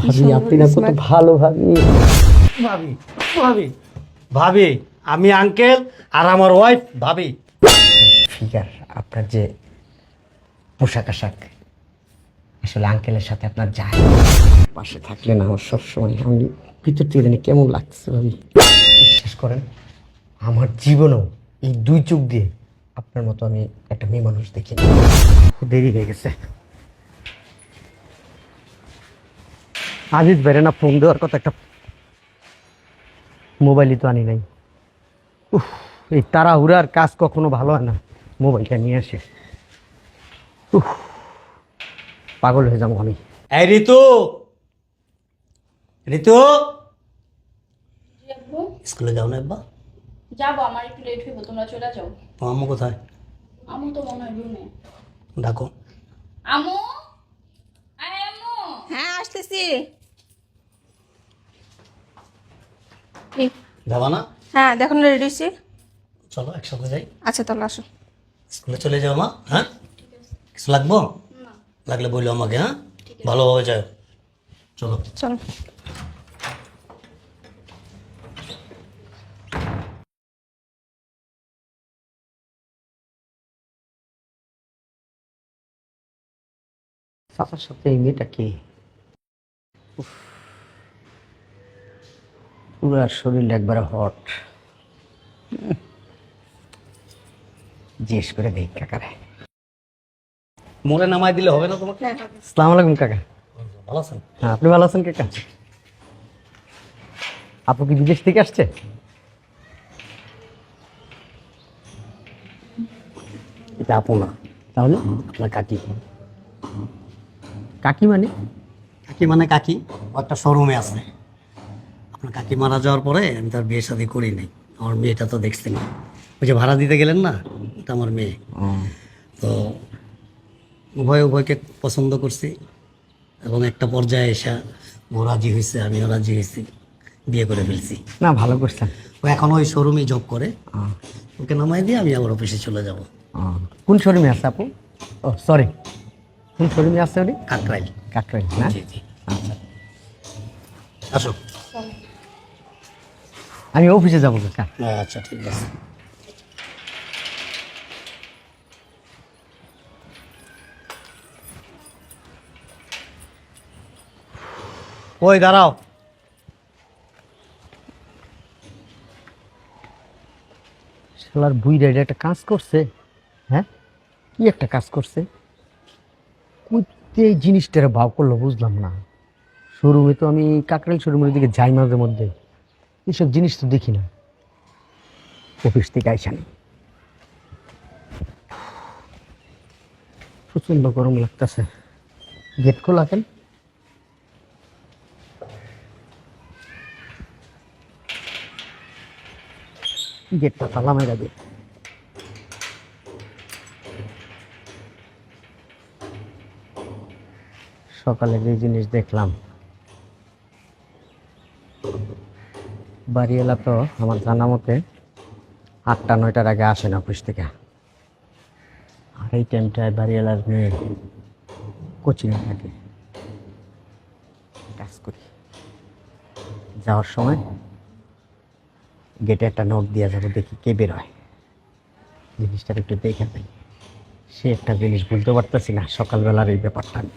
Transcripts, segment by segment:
ভাবি আপনি না কত ভালো ভাবি। ভাবি ভাবি ভাবি আমি আঙ্কেল আর আমার ওয়াইফ ভাবি। ফিগার আপনার যে পোশাক আশাক আসলে আঙ্কেলের সাথে আপনার যায়। পাশে থাকলে না আমার সবসময় আমি ভিতর থেকে জানি কেমন লাগছে ভাবি। বিশ্বাস করেন আমার জীবনেও এই দুই চোখ দিয়ে আপনার মতো আমি একটা মেয়ে মানুষ দেখিনি। দেরি হয়ে গেছে। আজিজ বেরে না ফোন দেওয়ার কথা একটা মোবাইলই তো আনি নাই। উফ এই তাড়াহুড়ার কাজ কখনো ভালো হয় না। মোবাইলটা নিয়ে আসে। উফ পাগল হয়ে যাব আমি। এই ঋতু! ঋতু! স্কুলে যাও না আব্বা যাব আমার একটু লেট হইব তোমরা চলে যাও। আম্মু কোথায়? আমু তো মনে হয় রুমে ডাকো। আমু আয় আমু হ্যাঁ আসতেছি। যাবা না? হ্যাঁ দেখুন রেডি হয়েছি। চলো একসাথে যাই। আচ্ছা তাহলে আসো। স্কুলে চলে যাও মা হ্যাঁ? কিছু লাগবো? লাগলে বলল আমাকে হ্যাঁ? ভালোভাবে যাও। চলো। চলো। চাচার সাথে এই মেয়েটা কে? উফ। পুরো শরীর একবারে হট। জিজ্ঞেস করে দেখ কাকারে মনে নামাই দিলে হবে না তোমাকে? সালাম আলাইকুম কাকা। ভালো আছেন? হ্যাঁ আপনি ভালো আছেন কাকা? আপু কি বিদেশ থেকে আসছে? এটা আপু না। তাহলে? আপনার কাকি। কাকি মানে? কাকি মানে কাকি? একটা শোরুমে আছে। আপনার কাকি মারা যাওয়ার পরে আমি তার বিয়ে শাদি করি নাই। আমার মেয়েটা তো দেখছি না। ওই যে ভাড়া দিতে গেলেন না এটা আমার মেয়ে। তো উভয় উভয়কে পছন্দ করছি এবং একটা পর্যায়ে এসে ও রাজি হয়েছে আমিও রাজি হয়েছি বিয়ে করে ফেলছি। না ভালো করছেন। ও এখন ওই শোরুমে জব করে। ওকে নামাই দিয়ে আমি আবার অফিসে চলে যাব। কোন শোরুমে আছে আপু? ও সরি কোন শোরুমে আছে উনি? কাকরাইল। কাকরাই না? জি জি। আসো। আমি অফিসে যাব কাকা। আচ্ছা ঠিক আছে। ওই দাঁড়াও। শালার বুইরা এটা একটা কাজ করছে হ্যাঁ? কি একটা কাজ করছে? এই জিনিসটার ভাব করল বুঝলাম না। শোরুমে তো আমি কাকরাইল শোরুমের দিকে যাই মাঝে মধ্যে। এইসব জিনিস তো দেখি না। অফিস থেকে আইসা প্রচণ্ড গরম লাগতেছে। গেট খোলা কেন? গেটটা তালা মেরা দিয়ে সকালে যে জিনিস দেখলাম। বাড়িওয়ালা তো আমার জানা মতে আটটা, নয়টার আগে আসে না অফিস থেকে। আর এই টাইমটায় বাড়িওয়ালার মেয়ে কোচিংয়ে থাকে। কাজ করি। যাওয়ার সময় গেটে একটা নোট দিয়ে যাব, দেখি কে বেরোয়। জিনিসটা একটু দেখে পাই সে একটা জিনিস বুঝতে পারতেছি না সকালবেলার এই ব্যাপারটা আমি।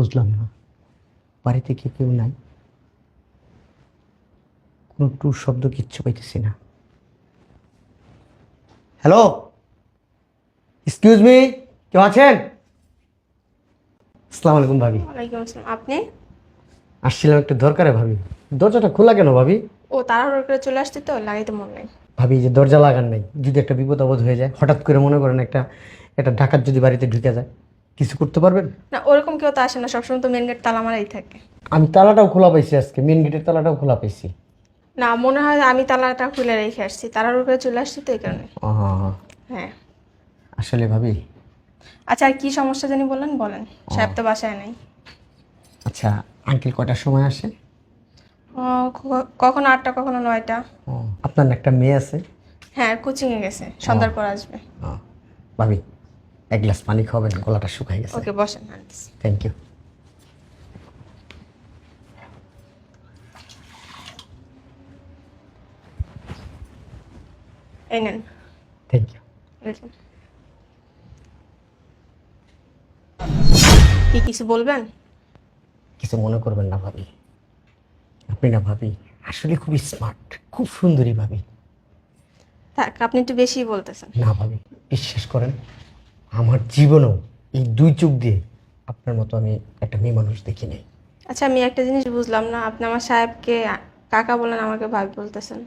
বুঝলাম না। বাড়িতে কি কেউ নাই? কোনো টুর শব্দ কিচ্ছু পাইতেছি না। হ্যালো? এক্সকিউজ মি কেউ আছেন? আসসালামু আলাইকুম ভাবি। ওয়ালাইকুম আসসালাম আপনি? আসছিলাম একটু দরকারে ভাবি। দরজাটা খোলা কেন ভাবি? ও তাড়াহুড়ো করে চলে আসতে তো লাগাইতে মন নেই। ভাবি যে দরজা লাগান নাই যদি একটা বিপদ আপদ হয়ে যায় হঠাৎ করে মনে করেন একটা একটা ডাকাত যদি বাড়িতে ঢুকে যায়। কিছু করতে পারবেন? না ওরকম কেউ তো আসে না সবসময় তো মেন গেট তালা মারাই থাকে। আমি তালাটাও খোলা পাইছি আজকে মেন গেটের তালাটাও খোলা পাইছি। না মনে হয় আমি তালাটা খুলে রেখে আসছি তাড়াহুড়ো উপরে চলে আসছি তো এই কারণে। হ্যাঁ। আসলে ভাবি আচ্ছা আর কি সমস্যা জানি বলেন? বলেন। সাহেব তো বাসায় নেই। আচ্ছা আঙ্কেল কটার সময় আসে? কখনো আটটা কখনো নয়টা? আপনার একটা মেয়ে আছে? হ্যাঁ কোচিংয়ে গেছে সন্ধ্যার পর আসবে। ভাবি এক গ্লাস পানি খাবেন গলাটা শুকাই গেছে। ওকে বসেন থ্যাংক ইউ এই নেন। Thank you. কি কিছু বলবেন? কিছু মনে করবেন না ভাবি। আপনি না ভাবি আসলে খুবই স্মার্ট খুব সুন্দরী ভাবি। থাক আপনি একটু বেশি বলতেছেন। না ভাবি বিশ্বাস করেন আমার জীবনেও এই দুই চোখ দিয়ে আপনার মতো আমি একটা মেয়ে মানুষ দেখি নাই। আচ্ছা আমি একটা জিনিস বুঝলাম না। আপনি আমার সাহেবকে কাকা বলেন আমাকে ভাবি বলতেছেন।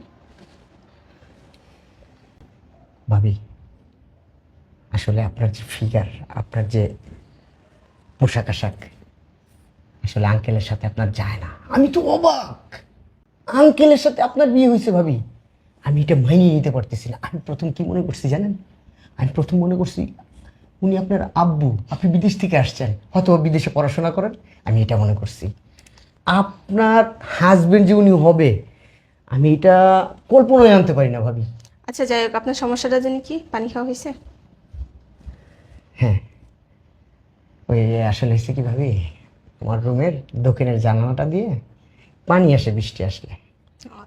ভাবি আসলে আপনার যে ফিগার আপনার যে পোশাক আশাক আসলে আঙ্কেলের সাথে আপনার যায় না। আমি তো অবাক! আঙ্কেলের সাথে আপনার বিয়ে হয়েছে ভাবি। আমি এটা মাইনে নিতে পারতেছি না। আমি প্রথম কি মনে করছি জানেন? আমি প্রথম মনে করছি উনি আপনার আব্বু আপনি বিদেশ থেকে আসছেন হয়তো বিদেশে পড়াশোনা করেন আমি এটা মনে করছি। আপনার হাজবেন্ড যে উনি হবে আমি এটা কল্পনায় আনতে পারি না ভাবি। আচ্ছা যাই হোক আপনার সমস্যাটা জানি কি? পানি খাওয়া হয়েছে? হ্যাঁ। ওই আসলে হয়েছে কি ভাবি? তোমার রুমের দক্ষিণের জানালাটা দিয়ে পানি আসে বৃষ্টি আসলে।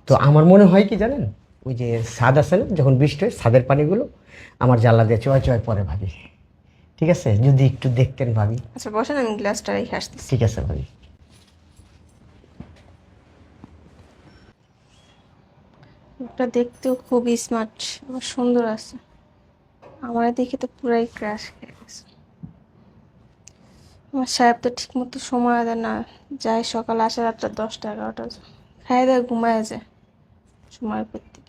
তো আমার মনে হয় কি জানেন? ওই যে ছাদ আসে না যখন বৃষ্টি হয় ছাদের পানিগুলো আমার জানলা দিয়ে চয় চয় পরে ভাবি। ঠিক আছে? যদি একটু দেখতেন ভাবি। আচ্ছা বসেন আমি গ্লাসটা রেখে আসতেছি। ঠিক আছে ভাবি। ওটা দেখতেও খুবই স্মার্ট আমার সুন্দর আছে। আমার দেখে তো পুরাই ক্র্যাশ খেয়ে গেছে। আমার সাহেব তো ঠিক মতো সময় দেয় না যায় সকাল আসে রাতটা দশটা এগারোটা খাই দেয় ঘুমায় যায় সময় করতে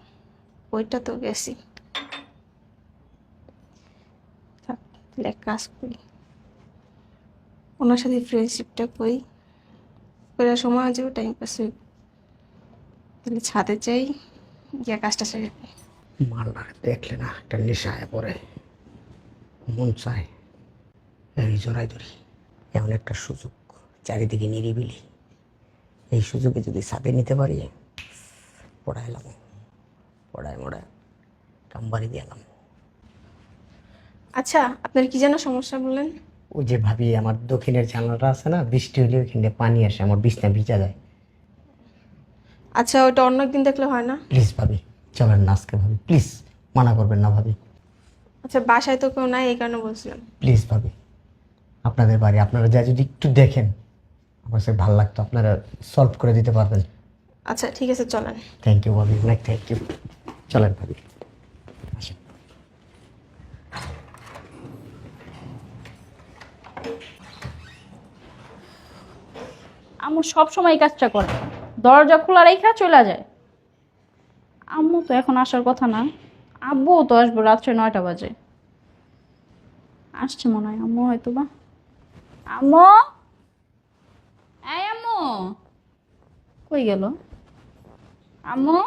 ওইটা তো গেছি থাক, তাহলে এক কাজ করি। ওনার সাথে ফ্রেন্ডশিপটা করি। করে সময় আছে টাইম পাস হইব তাহলে ছাদে যাই, গিয়ে কাজটা সেরে। মাল্লা দেখলে না, একটা নেশায় পড়ে। মন চায়, এই জোড়াই ধরি। এমন একটা সুযোগ, চারিদিকে নিরিবিলি। এই সুযোগে যদি সাথে নিতে পারি, পড়াইলাম। পড়ায় মোড়ায় কামবাড়ি দিয়ালাম আচ্ছা আপনার কি যেন সমস্যা বললেন? ওই যে ভাবি আমার দক্ষিণের জানালাটা আছে না বৃষ্টি হলে ওইখানে পানি আসে আমার বিছনা ভিজা যায়। আচ্ছা ওটা অন্য একদিন দেখলে হয় না? প্লিজ ভাবি চলেন না আজকে ভাবি প্লিজ মানা করবেন না ভাবি। আচ্ছা বাসায় তো কেউ নাই এই কারণে বলছিলাম। প্লিজ ভাবি আপনাদের বাড়ি আপনারা যা যদি একটু দেখেন আমার কাছে ভালো লাগতো আপনারা সলভ করে দিতে পারবেন। আচ্ছা ঠিক আছে চলেন। থ্যাংক ইউ ভাবি অনেক থ্যাংক ইউ চলেন ভাবি আসেন আম্মু সব সময় এই কাজটা করে। দরজা খোলা রেখা চলে যায়। আম্মু তো এখন আসার কথা না। আব্বুও তো আসব রাত্রে নয়টা বাজে। আসছে মনে হয় আম্মু হয়তো বা আম্মু আম্মু! কই গেল? আম্মু?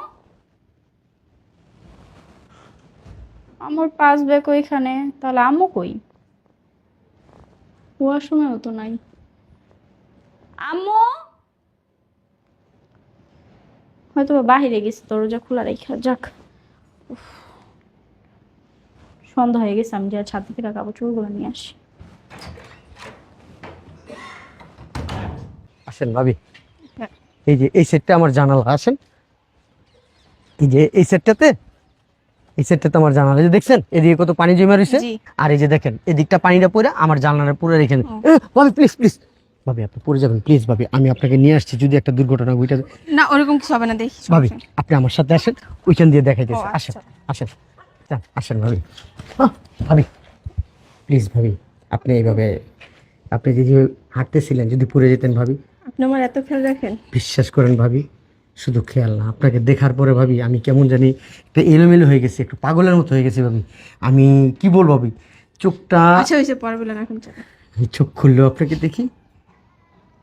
আমার পাস ব্যাগ ওইখানে। তাহলে আম্মু কই? ওয়াশরুমেও তো নাই। আম্মু? হয়তো বাহিরে গেছে দরজা খোলা রেখা যাক। সন্ধ্যা হয়ে গেছে আমি যা ছাদ থেকে কাপড় চোপড়গুলো নিয়ে আসি। আসেন ভাবি। এই যে এই সেটটা আমার জানালা আসেন। এই যে এই সেটটাতে এই সেটটাতে আমার জানালা যে দেখছেন? এদিকে কত পানি জমে রয়েছে আর এই যে দেখেন এদিকটা পানিটা পড়ে আমার জানালাটা পুরো রেখে। ভাবি প্লিজ প্লিজ ভাবি আপনি পড়ে যাবেন প্লিজ ভাবি আমি আপনাকে নিয়ে আসছি যদি একটা দুর্ঘটনা ওইটা না ওরকম কিছু হবে না দেখি ভাবি আপনি আমার সাথে আসেন ওইখান দিয়ে দেখাইতেছে। আসেন আচ্ছা। আসেন যান, আসেন ভাবি। আহ, ভাবি প্লিজ ভাবি আপনি এইভাবে আপনি যদি হাঁটতেছিলেন যদি পড়ে যেতেন ভাবি। আপনি আমার এত খেয়াল রাখেন? বিশ্বাস করেন ভাবি শুধু খেয়াল না আপনাকে দেখার পরে ভাবি আমি কেমন জানি একটা এলোমেলো হয়ে গেছি একটু পাগলের মতো হয়ে গেছি ভাবি। আমি কি বলব ভাবি চোখটা আচ্ছা হয়েছে পরে বলেন এখন চোখ খুললেও আপনাকে দেখি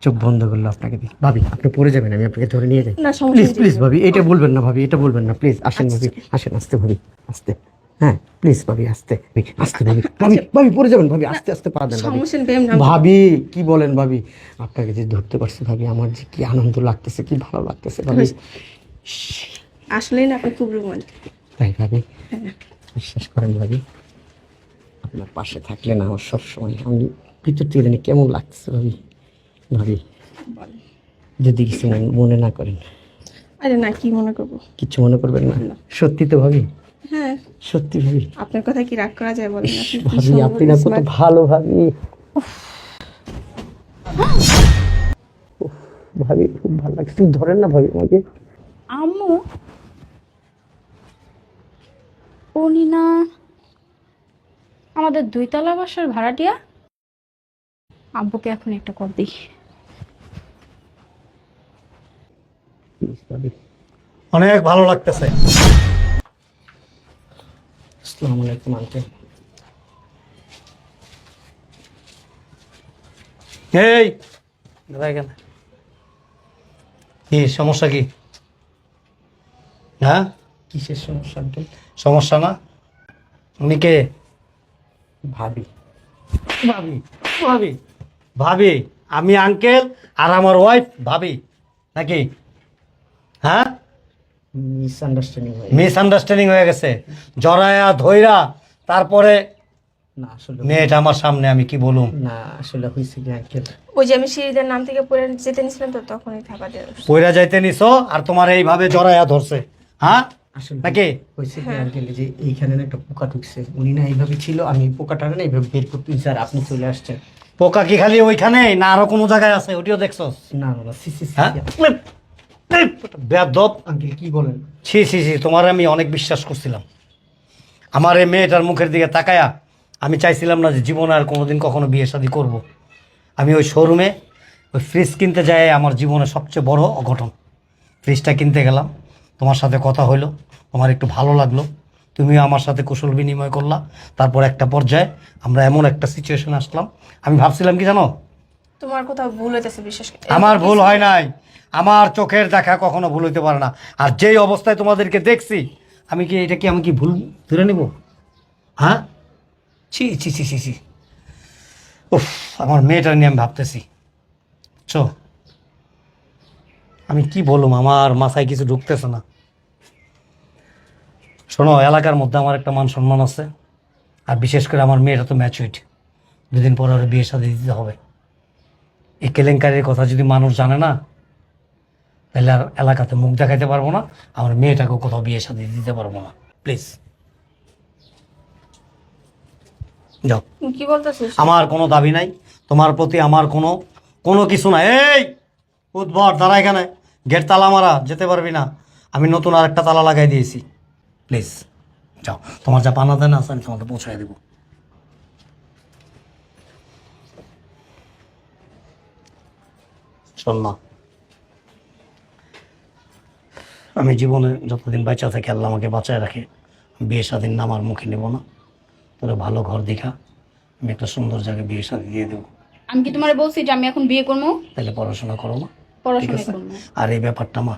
চোখ বন্ধ করল আপনাকে দেখি। ভাবি আপনি পড়ে যাবেন আমি আপনাকে ধরে নিয়ে যাই। না প্লিজ প্লিজ ভাবি এটা বলবেন না ভাবি এটা বলবেন না প্লিজ আসেন ভাবি আসেন আসতে ভাবি আসতে। হ্যাঁ প্লিজ ভাবি আস্তে আস্তে ভাবি ভাবি ভাবি পড়ে যাবেন ভাবি আস্তে আস্তে পা দেন ভাবি। কি বলেন ভাবি? আপনাকে যে ধরতে পারছি ভাবি আমার যে কি আনন্দ লাগতেছে কি ভালো লাগতেছে ভাবি। আসলেই না আপনি খুব রোমান্টিক তাই ভাবি? বিশ্বাস করেন ভাবি আপনার পাশে থাকলে না আমার সবসময় আমি ভিতর থেকে কেমন লাগতেছে ভাবি। ভাবি। যদি কিছু মনে- মনে না করেন। আরে না কি মনে করব? কিছু মনে করবেন না? সত্যি তো ভাবি? হ্যাঁ। সত্যি ভাবি? আপনার কথা কি রাগ করা যায় বলেন? ভাবি আপনি না কত ভালো ভাবি। উফ, ভাবি খুব ভালো লাগছে। তুমি ধরেন না ভাবি আমাকে। আম্মু। উনি না আমাদের দুইতলা বাসার ভাড়াটিয়া। আব্বুকে এখন একটা কল দিই Please, ভাবি অনেক ভালো লাগতেছে। আসসালামু আলাইকুম আঙ্কেল এই! দাঁড়ায় কেন কি সমস্যা কি? হ্যাঁ? কিসের সমস্যা আঙ্কেল সমস্যা না? উনি কে? ভাবি। ভাবি ভাবি। ভাবি আমি আঙ্কেল আর আমার ওয়াইফ ভাবি। নাকি? হ্যাঁ? মিসআন্ডারস্ট্যান্ডিং হয়ে মিস আন্ডারস্ট্যান্ডিং হয়ে গেছে। জরায়া ধৈরা তারপরে না আসলে মেয়েটা আমার সামনে আমি কি বলুম? না আসলে হয়েছে কি আঙ্কেল? ওই যে আমি সিঁড়িদের নাম থেকে পড়ে যেতে নিছিলাম তো তখনই থাকা দিয়ে কইরা যাইতে নিছো আর তোমার এইভাবে জরায়া ধরছে হ্যাঁ? আসলে নাকি? হয়েছে কি আঙ্কেল যে এইখানে না একটা পোকা ঢুকছে। উনি না এইভাবে ছিল আমি পোকাটা না এইভাবে বের করতে স্যার আপনি চলে আসছেন। পোকা কি খালি ওইখানে না আরও কোনো জায়গায় আছে? ওটিও দেখছ না না না সি সি হ্যাঁ? বেদব আঙ্কেল কি বলেন? ছি ছি ছি তোমার আমি অনেক বিশ্বাস করছিলাম। আমার এই মেয়েটার মুখের দিকে তাকায়া আমি চাইছিলাম না যে জীবনে আর কোনোদিন কখনো বিয়ে শাদি করব। আমি ওই শোরুমে ওই ফ্রিজ কিনতে যাই আমার জীবনে সবচেয়ে বড় অঘটন। ফ্রিজটা কিনতে গেলাম তোমার সাথে কথা হইল তোমার একটু ভালো লাগল। তুমিও আমার সাথে কুশল বিনিময় করলা তারপর একটা পর্যায়ে আমরা এমন একটা সিচুয়েশন আসলাম। আমি ভাবছিলাম কি জানো? তোমার কোথাও ভুল হইতেছে বিশেষ আমার ভুল হয় নাই। আমার চোখের দেখা কখনো ভুল হইতে পারে না। আর যেই অবস্থায় তোমাদেরকে দেখছি, আমি কি এটা কি আমি কি ভুল ধরে নেব? হ্যাঁ? ছি ছি ছি ছি ছি। উফ, আমার মেয়েটা নিয়ে আমি ভাবতেছি। চো। আমি কি বলুম, আমার মাথায় কিছু ঢুকতেছে না। শোনো, এলাকার মধ্যে আমার একটা মান সম্মান আছে। আর বিশেষ করে আমার মেয়েটা তো ম্যাচুইড দুদিন পর ওর বিয়ে সাথে দিতে হবে। এই কেলেঙ্কারির কথা যদি মানুষ জানে না তাহলে আর এলাকাতে মুখ দেখাইতে পারব না আমার মেয়েটাকেও কোথাও বিয়ে সাথে দিতে পারব না। প্লিজ যাও। কি বলতেছিস? আমার কোনো দাবি নাই তোমার প্রতি আমার কোনো কোনো কিছু নাই। এই উদ্ভট দাঁড়া এখানে। গেট তালা মারা যেতে পারবি না। আমি নতুন আর একটা তালা লাগাই দিয়েছি। প্লিজ যাও। তোমার যা পানা দেন আছে আমি তোমাকে পৌঁছাই দেবো। শোন মা আমি জীবনে যতদিন বাঁচা থাকি আল্লাহ আমাকে বাঁচায় রাখে। বিয়ে স্বাধীন না আমার মুখে নেব না। তোরা ভালো ঘর দেখা আমি একটা সুন্দর জায়গায় বিয়ে শাদী দিয়ে দেবো। আমি কি তোমার বলছি যে আমি এখন বিয়ে করব? তাহলে পড়াশোনা করো ঠিক পড়াশোনা আছে? করব। আর এই ব্যাপারটা মা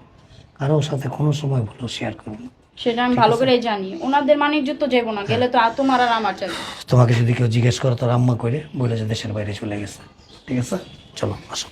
কারোর সাথে কোনো সময় ভুলো শেয়ার করব না। সেটা আমি ভালো করেই জানি। ওনাদের মানিজ্য তো যাব না গেলে তো আর তোমার আর আমার যাবে তোমাকে যদি কেউ জিজ্ঞেস করো তোর আম্মা করে বলে যে দেশের বাইরে চলে গেছে। ঠিক আছে? চলো আসো।